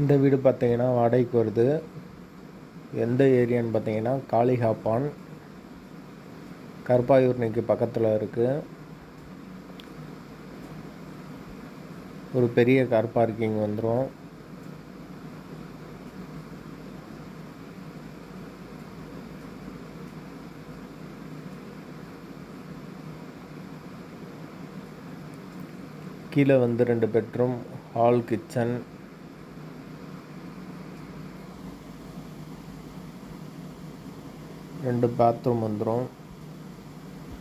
இந்த வீடு பார்த்தீங்கன்னா வாடகைக்கு வருது. எந்த ஏரியான்னு பார்த்தீங்கன்னா காளிகாப்பான். கருப்பாயூர்னிக்கு பக்கத்தில் இருக்குது ஒரு பெரிய கார் பார்க்கிங் வந்துடும் கீழே வந்து ரெண்டு பெட்ரூம் ஹால் கிச்சன் ரெண்டு பாத்ரூம் வந்துடும்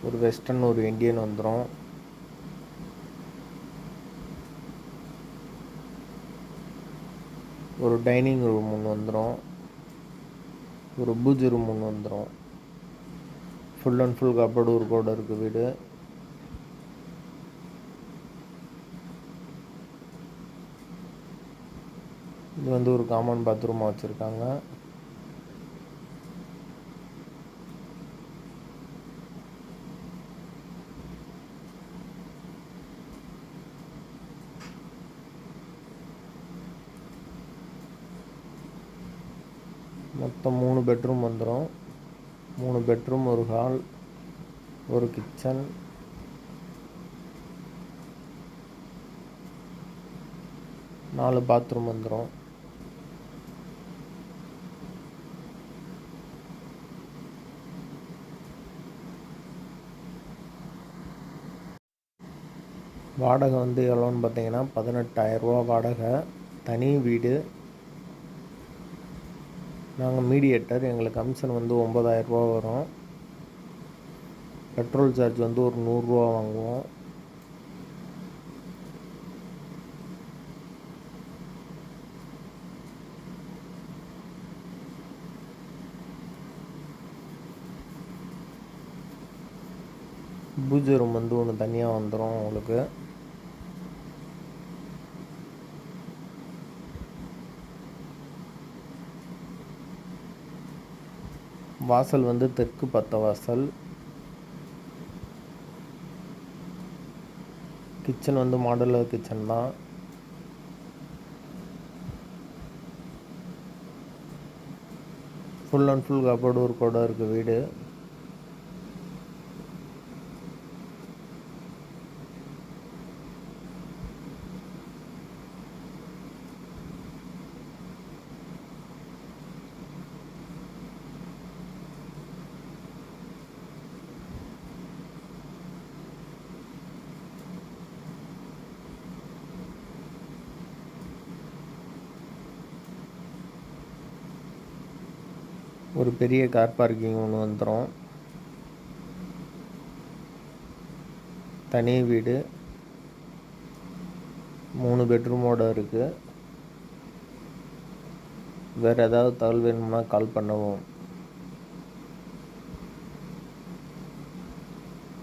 ஒரு வெஸ்டர்ன் ஒரு இண்டியன் வந்துடும் ஒரு டைனிங் ரூம் ஒன்று வந்துடும் ஒரு பூஜை ரூம் ஒன்று வந்துடும் ஃபுல் அண்ட் ஃபுல் கப்படு ஒரு கூட இருக்குது வீடு. இது வந்து ஒரு காமன் பாத்ரூமாக வச்சுருக்காங்க. மொத்தம் மூணு பெட்ரூம் வந்துடும் மூணு பெட்ரூம் ஒரு ஹால் ஒரு கிச்சன் நாலு பாத்ரூம் வந்துடும் வாடகை வந்து எவ்வளோன்னு பார்த்தீங்கன்னா பதினெட்டாயிரரூவா வாடகை. தனி வீடு நாங்கள் மீடியேட்டர். எங்களுக்கு கமிஷன் வந்து ஒம்பதாயிரரூபா வரும். பெட்ரோல் சார்ஜ் வந்து ஒரு நூறுரூவா வாங்குவோம். பூஜை ரூம் வந்து ஒன்று தனியாக வந்துடும் உங்களுக்கு. வாசல் வந்து தெற்கு பத்த வாசல். கிச்சன் வந்து மாடுலர் கிச்சன் தான். ஃபுல் அண்ட் ஃபுல் கபோர்டு ஒரு கூட இருக்குது வீடு. ஒரு பெரிய கார் பார்க்கிங் ஒன்று வந்துடும் தனி வீடு. மூணு பெட்ரூமோடு இருக்குது வேறு ஏதாவது தகவல் வேணும்னா கால் பண்ணவும்.